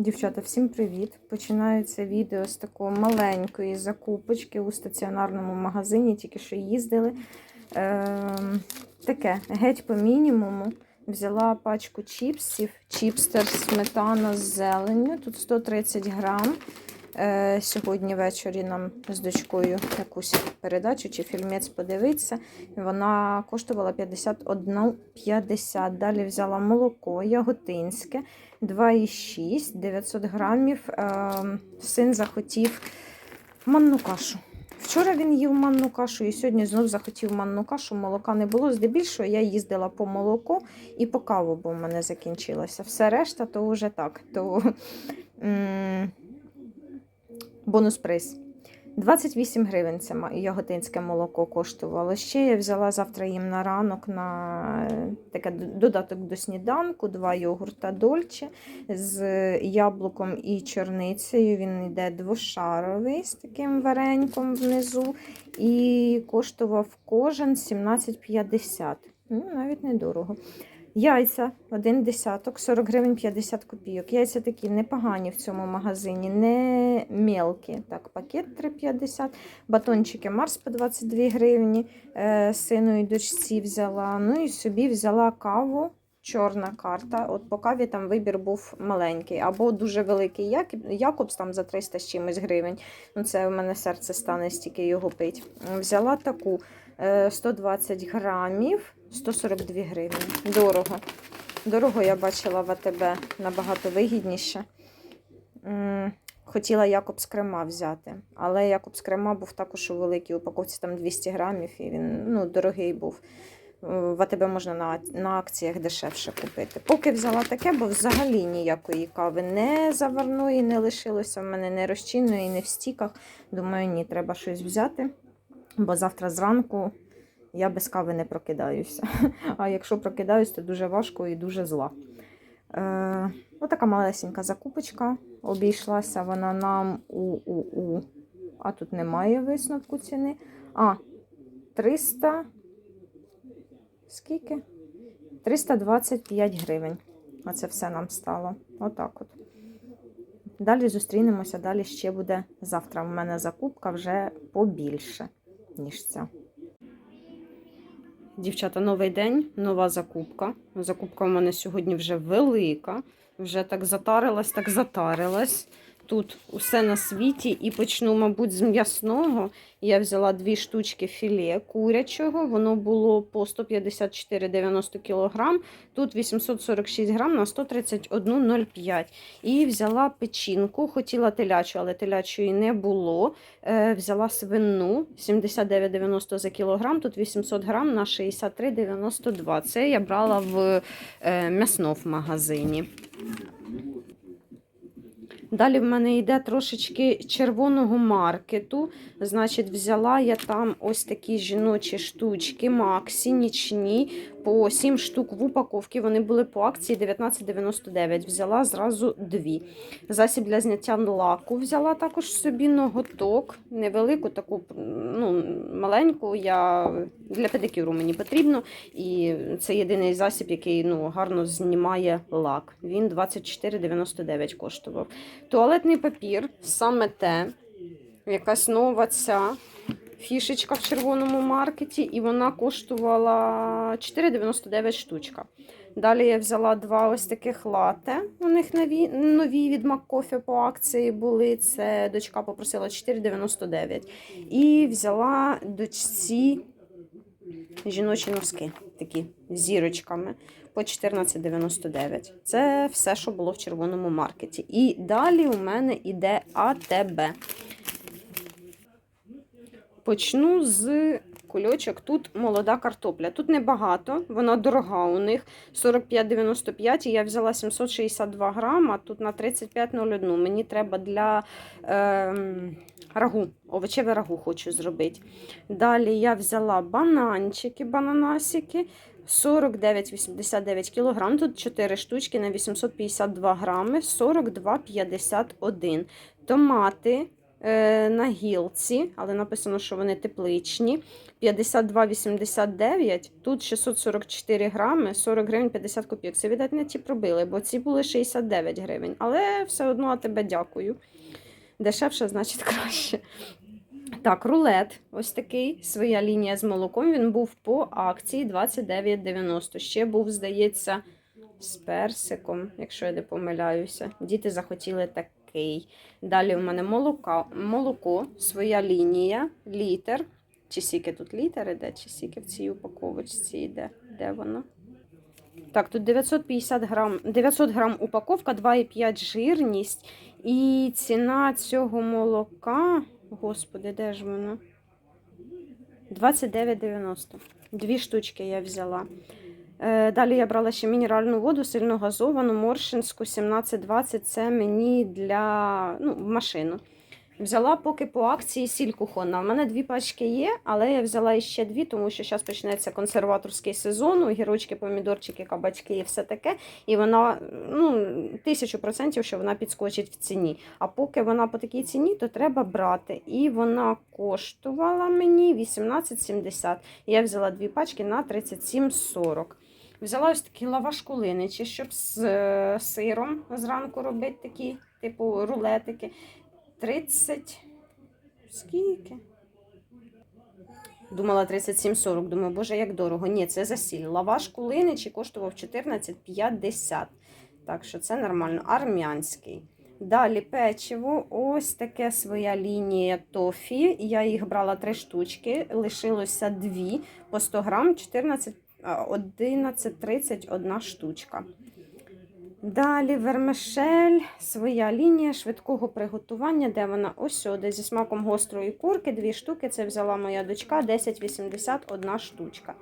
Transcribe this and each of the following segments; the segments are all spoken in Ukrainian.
Дівчата, всім привіт! Починається відео з такої маленької закупочки у стаціонарному магазині, тільки що їздили. Е, таке, геть по мінімуму. Взяла пачку чіпсів, чіпстер сметана з зеленню. Тут 130 грам. Е, сьогодні ввечері нам з дочкою якусь передачу чи фільмець подивитися. Вона коштувала 51,50. Далі взяла молоко яготинське. 2,6, 900 грамів. Е, Син захотів манну кашу. Вчора він їв манну кашу і сьогодні знов захотів манну кашу. Молока не було. Здебільшого я їздила по молоко і по каву, бо в мене закінчилося. Все решта, то вже так. То бонус приз. 28 гривень це яготинське молоко коштувало. Ще я взяла завтра їм на ранок на е, таке додаток до сніданку, два йогурта дольче з яблуком і чорницею. Він йде двошаровий з таким вареньком внизу. І коштував кожен 17,50. Ну, навіть недорого. Яйця один десяток, 40 гривень 50 копійок. Яйця такі непогані в цьому магазині, не мелкі. Так, пакет 3,50, батончики Марс по 22 гривні. Е, сину і дочці взяла. Ну і собі взяла каву. Чорна карта. От по каві там вибір був маленький, або дуже великий Як- Якобс там за 300 з чимось гривень. Ну, це в мене серце стане стільки його пить. Взяла таку е, 120 грамів, 142 гривні. Дорого. Дорого я бачила в АТБ набагато вигідніше. Хотіла Якобс крема взяти, але Якобс крема був також у великій упаковці, там 200 грамів, і він ну, дорогий був. Е, В АТБ можна на, на акціях дешевше купити. Поки взяла таке, бо взагалі ніякої кави не заварної не лишилося в мене, не розчинної, не в стіках. Думаю, ні, треба щось взяти, бо завтра зранку я без кави не прокидаюся. А якщо прокидаюсь, то дуже важко і дуже зла. Е, отака малесенька закупочка. Обійшлася вона нам у, у, у. А тут немає висновку ціни. А, 300. Скільки? 325 гривень. Оце все нам стало. Отак от. Далі зустрінемося, далі ще буде завтра. У мене закупка вже побільше, ніж ця. Дівчата, новий день, нова закупка. Закупка у мене сьогодні вже велика. Вже так затарилась, так затарилась. Тут усе на світі. І почну, мабуть, з м'ясного. Я взяла дві штучки філе курячого. Воно було по 154,90 кг. Тут 846 грам на 131,05. І взяла печінку, хотіла телячу, але телячої не було. Е, взяла свину 79,90 за кілограм. Тут 800 грам на 63,92. Це я брала в е, м'ясно в магазині. Далі в мене йде трошечки червоного маркету. Значить, взяла я там ось такі жіночі штучки, Максі, нічні, по 7 штук в упаковці. Вони були по акції 19,99. Взяла зразу дві. Засіб для зняття лаку взяла також собі ноготок. Невелику, таку ну, маленьку. Я для педикюру мені потрібно. І це єдиний засіб, який ну, гарно знімає лак. Він 24,99 коштував. Туалетний папір, саме те, якась нова ця фішечка в червоному маркеті, і вона коштувала 4,99 штучка. Далі я взяла два ось таких лате. У них нові, нові від Маккофі по акції були. Це дочка попросила 4,99. І взяла дочці жіночі носки, такі зірочками по 14,99. Це все, що було в червоному маркеті. І далі у мене йде АТБ. Почну з кульочок. Тут молода картопля. Тут небагато, вона дорога у них 45,95 і я взяла 762 грама, тут на 35,01. Мені треба для е, рагу, овочеве рагу хочу зробити. Далі я взяла бананчики, бананасики. 49,89 кг. Тут 4 штучки на 852 грами, 42,51. Томати на гілці, але написано, що вони тепличні. 52,89. Тут 644 грами, 40 гривень 50 копійок. Це, видать, не ті пробили, бо ці були 69 гривень. Але все одно а тебе дякую. Дешевше, значить, краще. Так, рулет. Ось такий. Своя лінія з молоком. Він був по акції 29,90. Ще був, здається, з персиком, якщо я не помиляюся. Діти захотіли такий. Далі у мене молока, молоко, своя лінія, літр. Чи сіки тут літер іде, чи сіки в цій упаковочці йде? Де воно? Так, тут 950 грам, 900 грам упаковка, 2,5 жирність. І ціна цього молока, господи, де ж воно? 29,90. Дві штучки я взяла. Е, Далі я брала ще мінеральну воду, сильно газовану, моршинську 17,20. Це мені для ну, машину. Взяла поки по акції сіль кухонна. У мене дві пачки є, але я взяла ще дві, тому що зараз почнеться консерваторський сезон, огірочки, помідорчики, кабачки і все таке. І вона ну, тисячу процентів, що вона підскочить в ціні. А поки вона по такій ціні, то треба брати. І вона коштувала мені 18,70. Я взяла дві пачки на 37,40. Взяла ось такі лаваш кулиничі, щоб з е, сиром зранку робити такі, типу рулетики. 30. Скільки? Думала 37,40. Думаю, боже, як дорого. Ні, це за сіль. Лаваш кулиничі коштував 14,50. Так що це нормально. Армянський. Далі печиво. Ось таке своя лінія тофі. Я їх брала три штучки, лишилося дві по 100 грам, 14, а, 11,30 одна штучка. Далі вермишель, своя лінія швидкого приготування, де вона ось зі смаком гострої курки, дві штуки. Це взяла моя дочка, 10,80 одна штучка.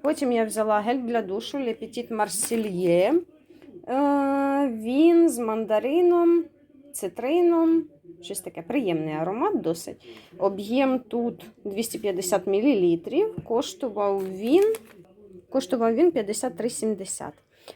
Потім я взяла гель для душу Petit Е, Він з мандарином, цитрином. Щось таке приємний аромат досить. Об'єм тут 250 мл. Коштував він, коштував він 53,70.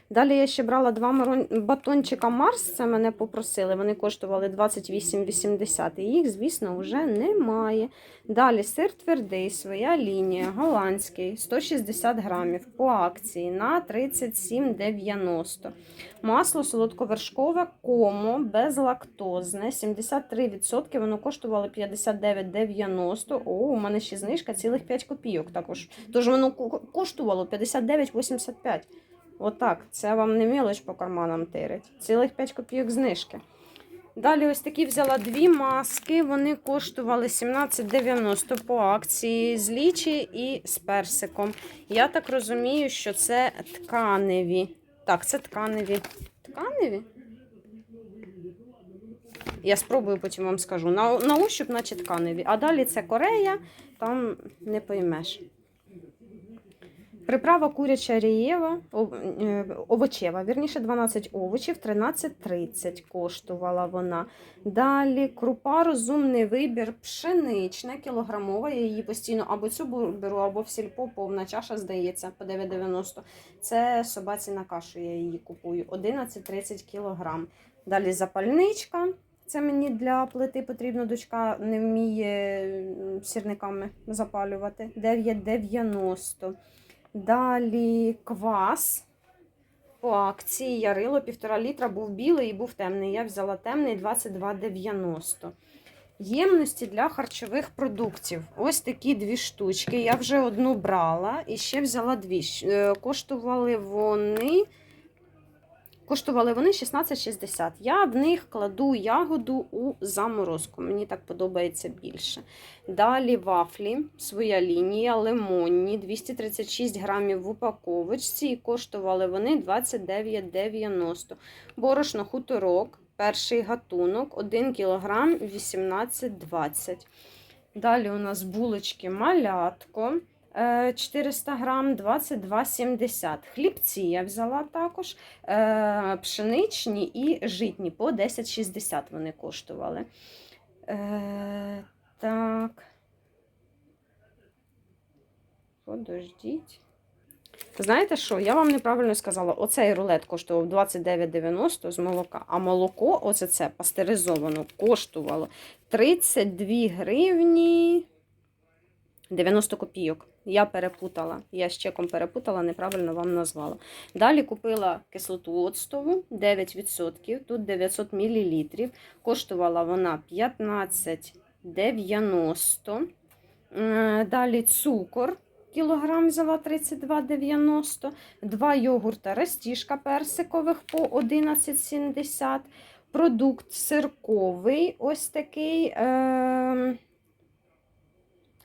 Далі я ще брала два батончика Марс, це мене попросили. Вони коштували 28,80. І їх, звісно, вже немає. Далі сир твердий, своя лінія, голландський, 160 грамів по акції на 37,90. Масло солодковершкове комо безлактозне, 73%. Воно коштувало 59,90. О, у мене ще знижка цілих 5 копійок також. Тож воно коштувало 59,85. Отак, це вам не мілоч по карманам тирить. Цілих 5 копійок знижки. Далі ось такі взяла дві маски. Вони коштували 17,90 по акції з лічі і з персиком. Я так розумію, що це тканеві. Так, це тканеві. Тканеві? Я спробую, потім вам скажу. На, на ощуп, наче тканеві. А далі це Корея, там не поймеш. Приправа куряча рієва, е, овочева, вірніше 12 овочів, 13,30 коштувала вона. Далі крупа, розумний вибір, пшенична, кілограмова. Я її постійно або цю беру, або в сільпо, повна чаша, здається, по 9,90. Це собаці на кашу, я її купую. 11,30 кілограм. Далі запальничка. Це мені для плити потрібно, дочка не вміє сірниками запалювати. 9,90. Далі квас. По акції ярило півтора літра, був білий і був темний. Я взяла темний 22,90. Ємності для харчових продуктів. Ось такі дві штучки. Я вже одну брала і ще взяла дві. Е, Коштували вони. Коштували вони 16,60. Я в них кладу ягоду у заморозку. Мені так подобається більше. Далі вафлі, своя лінія, лимонні, 236 грамів в упаковочці. І коштували вони 29,90. Борошно хуторок, перший гатунок, 1 кг 18,20. Далі у нас булочки малятко. Е, 400 грам 22,70. Хлібці я взяла також. е, Пшеничні і житні по 10,60 вони коштували. Е, Так. Подождіть. Знаєте що? Я вам неправильно сказала. Оцей рулет коштував 29,90 з молока, а молоко, оце це пастеризовано, коштувало 32 гривні 90 копійок. Я перепутала. Я з чеком перепутала, неправильно вам назвала. Далі купила кислоту оцтову 9%, тут 900 мл. Коштувала вона 15,90. Е, Далі цукор. Кілограм взяла 32,90. Два йогурта растіжка персикових по 11,70. Продукт сирковий, ось такий. Е-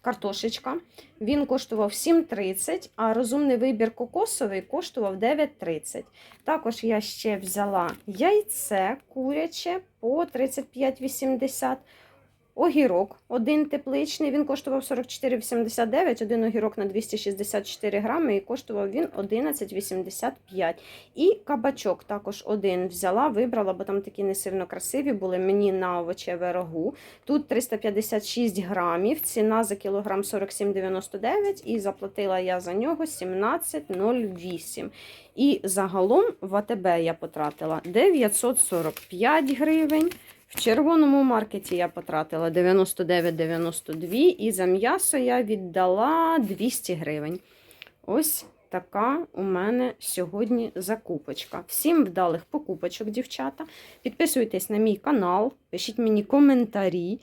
Картошечка. Він коштував 7,30, а розумний вибір кокосовий коштував 9,30. Також я ще взяла яйце куряче по 35,80. Огірок один тепличний, він коштував 44,89, один огірок на 264 грами і коштував він 11,85. І кабачок також один взяла, вибрала, бо там такі не сильно красиві були мені на овочеве рагу. Тут 356 грамів, ціна за кілограм 47,99 і заплатила я за нього 17,08. І загалом в АТБ я потратила 945 гривень. В червоному маркеті я потратила 99,92 і за м'ясо я віддала 200 гривень. Ось така у мене сьогодні закупочка. Всім вдалих покупочок, дівчата. Підписуйтесь на мій канал, пишіть мені коментарі,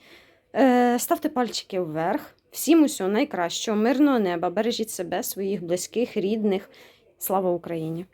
е, ставте пальчики вверх. Всім усього найкращого, мирного неба, бережіть себе, своїх близьких, рідних. Слава Україні!